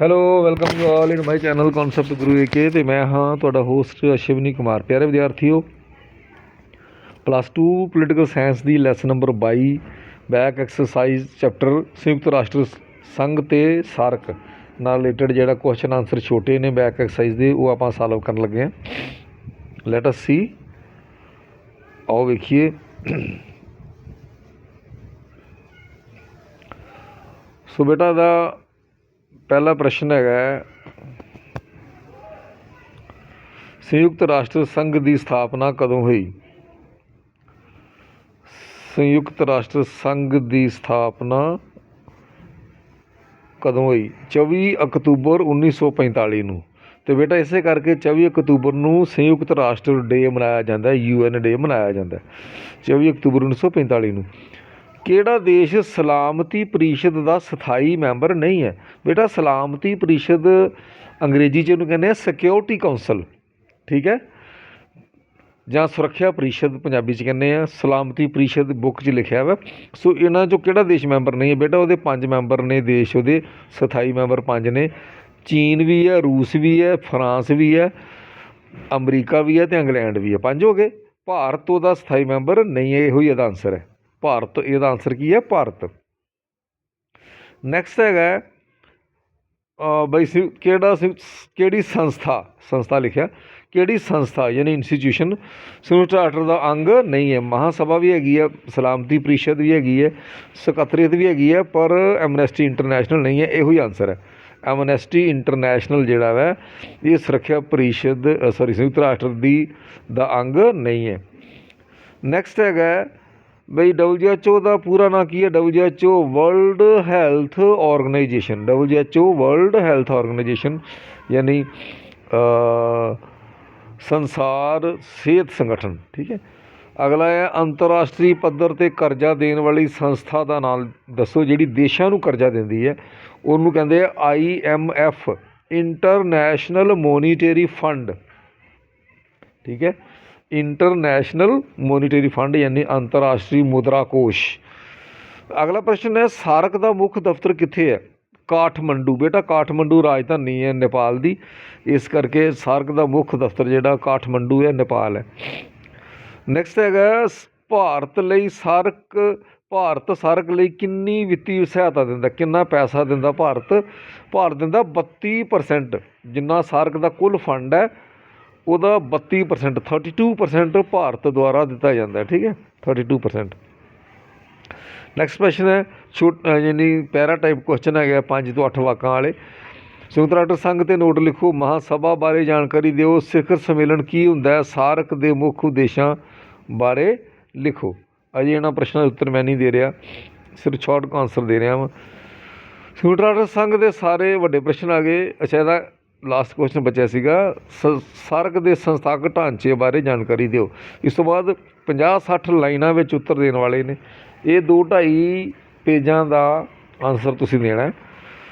Hello welcome to all in my channel concept Guru AK ਤੇ ਮੈਂ ਹਾਂ ਤੁਹਾਡਾ ਹੋਸਟ ਅਸ਼ਵਨੀ ਕੁਮਾਰ। ਪਿਆਰੇ ਵਿਦਿਆਰਥੀਓ ਪਲੱਸ 2 ਪੋਲੀਟੀਕਲ ਸਾਇੰਸ ਦੀ lesson number 22 back exercise chapter ਸੰਯੁਕਤ ਰਾਸ਼ਟਰ ਸੰਘ ਤੇ ਸਾਰਕ ਨਾਲ ਰਿਲੇਟਡ ਜਿਹੜਾ ਕੁਐਸਚਨ ਆਨਸਰ ਛੋਟੇ ਨੇ ਬੈਕ ਐਕਸਰਸਾਈਜ਼ ਦੇ, ਉਹ ਆਪਾਂ ਸੋਲਵ ਕਰਨ ਲੱਗੇ ਹਾਂ। ਲੈਟ ਅਸ ਸੀ ਆਓ ਵੇਖੀਏ। ਸੋ ਬੇਟਾ, ਦਾ ਪਹਿਲਾ ਪ੍ਰਸ਼ਨ ਹੈਗਾ ਸੰਯੁਕਤ ਰਾਸ਼ਟਰ ਸੰਘ ਦੀ ਸਥਾਪਨਾ ਕਦੋਂ ਹੋਈ? ਸੰਯੁਕਤ ਰਾਸ਼ਟਰ ਸੰਘ ਦੀ ਸਥਾਪਨਾ ਕਦੋਂ ਹੋਈ? 24 ਅਕਤੂਬਰ 1945 ਨੂੰ। ਤੇ ਬੇਟਾ, ਇਸੇ ਕਰਕੇ 24 ਅਕਤੂਬਰ ਨੂੰ ਸੰਯੁਕਤ ਰਾਸ਼ਟਰ ਡੇ ਮਨਾਇਆ ਜਾਂਦਾ ਹੈ ਯੂਐਨ ਡੇ ਮਨਾਇਆ ਜਾਂਦਾ ਹੈ। 24 ਅਕਤੂਬਰ 1945 ਨੂੰ। ਕਿਹੜਾ ਦੇਸ਼ ਸਲਾਮਤੀ ਪ੍ਰੀਸ਼ਦ ਦਾ ਸਥਾਈ ਮੈਂਬਰ ਨਹੀਂ ਹੈ? ਬੇਟਾ, ਸਲਾਮਤੀ ਪ੍ਰੀਸ਼ਦ ਅੰਗਰੇਜ਼ੀ ਚ ਇਹਨੂੰ ਕਹਿੰਦੇ ਆ ਸਿਕਿਉਰਿਟੀ ਕਾਉਂਸਲ ਠੀਕ ਹੈ? ਜਾਂ ਸੁਰੱਖਿਆ ਪਰਿਸ਼ਦ ਪੰਜਾਬੀ ਚ ਕਹਿੰਦੇ ਆ, ਸਲਾਮਤੀ ਪ੍ਰੀਸ਼ਦ ਬੁੱਕ 'ਚ ਲਿਖਿਆ ਵਾ। ਸੋ ਇਹਨਾਂ ਚੋਂ ਕਿਹੜਾ ਦੇਸ਼ ਮੈਂਬਰ ਨਹੀਂ ਹੈ? ਬੇਟਾ, ਉਹਦੇ ਪੰਜ ਮੈਂਬਰ ਨੇ ਦੇਸ਼, ਉਹਦੇ ਸਥਾਈ ਮੈਂਬਰ ਪੰਜ ਨੇ। ਚੀਨ ਵੀ ਹੈ, ਰੂਸ ਵੀ ਹੈ, ਫਰਾਂਸ ਵੀ ਹੈ, ਅਮਰੀਕਾ ਵੀ ਹੈ ਤੇ ਇੰਗਲੈਂਡ ਵੀ ਹੈ। ਪੰਜ ਹੋ ਗਏ। ਭਾਰਤ ਉਹਦਾ ਸਥਾਈ ਮੈਂਬਰ ਨਹੀਂ ਹੈ, ਇਹੋ ਹੀ ਇਹਦਾ ਆਨਸਰ ਹੈ। ਭਾਰਤ ਇਹਦਾ ਆਨਸਰ ਕੀ ਹੈ? ਭਾਰਤ। ਨੈਕਸਟ ਹੈਗਾ ਅ, ਬਈ ਸਿ- ਕਿਹੜਾ ਸਿ- ਕਿਹੜੀ ਸੰਸਥਾ ਸੰਸਥਾ ਲਿਖਿਆ ਕਿਹੜੀ ਸੰਸਥਾ ਯਾਨੀ ਇੰਸਟੀਟਿਊਸ਼ਨ ਸੰਯੁਕਤ ਰਾਸ਼ਟਰ ਦਾ ਅੰਗ ਨਹੀਂ ਹੈ। ਮਹਾਸਭਾ ਵੀ ਹੈਗੀ ਹੈ ਸਲਾਮਤੀ ਪ੍ਰੀਸ਼ਦ ਵੀ ਹੈਗੀ ਹੈ ਸਕੱਤਰੀਅਤ ਵੀ ਹੈਗੀ ਹੈ ਪਰ ਐਮਨੈਸਟੀ ਇੰਟਰਨੈਸ਼ਨਲ ਨਹੀਂ ਹੈ ਇਹੋ ਹੀ ਆਨਸਰ ਹੈ। ਐਮਨੈਸਟੀ ਇੰਟਰਨੈਸ਼ਨਲ ਜਿਹੜਾ ਵਾ ਇਹ ਸੁਰੱਖਿਆ ਪ੍ਰੀਸ਼ਦ ਸੌਰੀ ਸੰਯੁਕਤ ਰਾਸ਼ਟਰ ਦੀ ਦਾ ਅੰਗ ਨਹੀਂ ਹੈ। ਨੈਕਸਟ ਹੈਗਾ ਬਈ WHO ਦਾ ਪੂਰਾ ਨਾਂ ਕੀ ਹੈ? WHO world health organisation WHO world health organisation ਯਾਨੀ ਸੰਸਾਰ ਸਿਹਤ ਸੰਗਠਨ, ਠੀਕ ਹੈ? ਅਗਲਾ ਹੈ ਅੰਤਰਰਾਸ਼ਟਰੀ ਪੱਧਰ ਤੇ ਕਰਜ਼ਾ ਦੇਣ ਵਾਲੀ ਸੰਸਥਾ ਦਾ ਨਾਮ ਦੱਸੋ, ਜਿਹੜੀ ਦੇਸ਼ਾਂ ਨੂੰ ਕਰਜ਼ਾ ਦਿੰਦੀ ਹੈ। ਉਹਨੂੰ ਕਹਿੰਦੇ ਆ IMF ਇੰਟਰਨੈਸ਼ਨਲ ਮੋਨੀਟਰੀ ਫੰਡ ਠੀਕ ਹੈ? ਇੰਟਰਨੈਸ਼ਨਲ ਮੋਨੀਟਰੀ ਫੰਡ ਯਾਨੀ ਅੰਤਰਰਾਸ਼ਟਰੀ ਮੁਦਰਾ ਕੋਸ਼। ਅਗਲਾ ਪ੍ਰਸ਼ਨ ਹੈ, ਸਾਰਕ ਦਾ ਮੁੱਖ ਦਫ਼ਤਰ ਕਿੱਥੇ ਹੈ? ਕਾਠਮੰਡੂ। ਬੇਟਾ, ਕਾਠਮੰਡੂ ਰਾਜਧਾਨੀ ਹੈ ਨੇਪਾਲ ਦੀ। ਇਸ ਕਰਕੇ ਸਾਰਕ ਦਾ ਮੁੱਖ ਦਫ਼ਤਰ ਜਿਹੜਾ ਕਾਠਮੰਡੂ ਹੈ, ਨੇਪਾਲ ਹੈ। ਨੈਕਸਟ ਹੈਗਾ ਸ- ਭਾਰਤ ਲਈ ਸਾਰਕ, ਭਾਰਤ ਸਾਰਕ ਲਈ ਕਿੰਨੀ ਵਿੱਤੀ ਸਹਾਇਤਾ ਦਿੰਦਾ? ਕਿੰਨਾ ਪੈਸਾ ਦਿੰਦਾ ਭਾਰਤ? ਭਾਰਤ ਦਿੰਦਾ 32% ਜਿੰਨਾ ਸਾਰਕ ਦਾ ਕੁੱਲ ਫੰਡ ਹੈ ਉਹਦਾ 32% 32% ਭਾਰਤ ਦੁਆਰਾ ਦਿੱਤਾ ਜਾਂਦਾ ਠੀਕ ਹੈ? 32% ਨੈਕਸਟ ਕੁਐਸਚਨ ਹੈ, ਛੋਟ ਯਾਨੀ ਪੈਰਾ ਟਾਈਪ ਕੁਐਸਚਨ ਹੈਗਾ 5 ਤੋਂ 8 ਵਾਕਾਂ ਵਾਲੇ। ਸੰਯੁਕਤ ਰਾਸ਼ਟਰ ਸੰਘ ਤੇ ਨੋਟ ਲਿਖੋ, ਮਹਾਸਭਾ ਬਾਰੇ ਜਾਣਕਾਰੀ ਦਿਓ, ਸਿਖਰ ਸੰਮੇਲਨ ਕੀ ਹੁੰਦਾ ਹੈ, ਸਾਰਕ ਦੇ ਮੁੱਖ ਉਦੇਸ਼ਾਂ ਬਾਰੇ ਲਿਖੋ। ਅਜੇ ਇਹਨਾਂ ਪ੍ਰਸ਼ਨਾਂ ਦੇ ਉੱਤਰ ਮੈਂ ਨਹੀਂ ਦੇ ਰਿਹਾ, ਸਿਰਫ ਸ਼ਾਰਟ ਆਨਸਰ ਦੇ ਰਿਹਾ ਹਾਂ ਸੰਯੁਕਤ ਰਾਸ਼ਟਰ ਸੰਘ ਦੇ ਸਾਰੇ ਵੱਡੇ ਪ੍ਰਸ਼ਨ ਆ ਗਏ, ਅੱਛਾ ਇਹਦਾ ਲਾਸਟ ਕੁਐਸਚਨ ਬਚਿਆ ਸੀਗਾ, ਸ- ਸਾਰਕ ਦੇ ਸੰਸਥਾਗਤ ਢਾਂਚੇ ਬਾਰੇ ਜਾਣਕਾਰੀ ਦਿਓ। ਇਸ ਤੋਂ ਬਾਅਦ 50 60 ਲਾਈਨਾਂ ਵਿੱਚ ਉੱਤਰ ਦੇਣ ਵਾਲੇ ਨੇ। ਇਹ ਦੋ ਢਾਈ ਪੇਜਾਂ ਦਾ ਆਨਸਰ ਤੁਸੀਂ ਦੇਣਾ ਹੈ।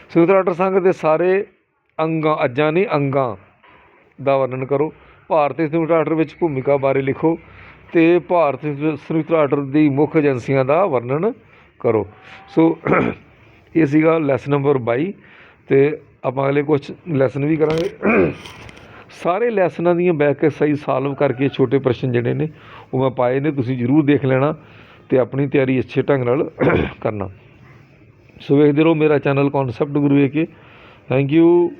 ਸੰਯੁਕਤ ਰਾਸ਼ਟਰ ਸੰਘ ਦੇ ਸਾਰੇ ਅੰਗਾਂ, ਅੱਜਾਂ ਨਹੀਂ, ਅੰਗਾਂ ਦਾ ਵਰਣਨ ਕਰੋ। ਭਾਰਤੀ ਸੰਯੁਕਤ ਰਾਸ਼ਟਰ ਵਿੱਚ ਭੂਮਿਕਾ ਬਾਰੇ ਲਿਖੋ ਤੇ ਭਾਰਤ ਸੰਯੁਕਤ ਰਾਸ਼ਟਰ ਦੀ ਮੁੱਖ ਏਜੰਸੀਆਂ ਦਾ ਵਰਣਨ ਕਰੋ। ਸੋ, ਇਹ ਸੀਗਾ ਲੈਸਨ ਨੰਬਰ 22 ਤੇ ਆਪਾਂ ਅਗਲੇ ਕੁਝ ਲੈਸਨ ਵੀ ਕਰਾਂਗੇ। ਸਾਰੇ ਲੈਸਨਾਂ ਦੀਆਂ ਬੈਕ ਸਹੀ ਸਾਲਵ ਕਰਕੇ ਛੋਟੇ ਪ੍ਰਸ਼ਨ ਜਿਹੜੇ ਨੇ, ਉਹ ਮੈਂ ਪਾਏ ਨੇ, ਤੁਸੀਂ ਜ਼ਰੂਰ ਦੇਖ ਲੈਣਾ ਤੇ ਆਪਣੀ ਤਿਆਰੀ ਅੱਛੇ ਢੰਗ ਨਾਲ ਕਰਨਾ। ਸੋ ਵੇਖਦੇ ਰਹੋ ਮੇਰਾ channel concept Guru A K thank you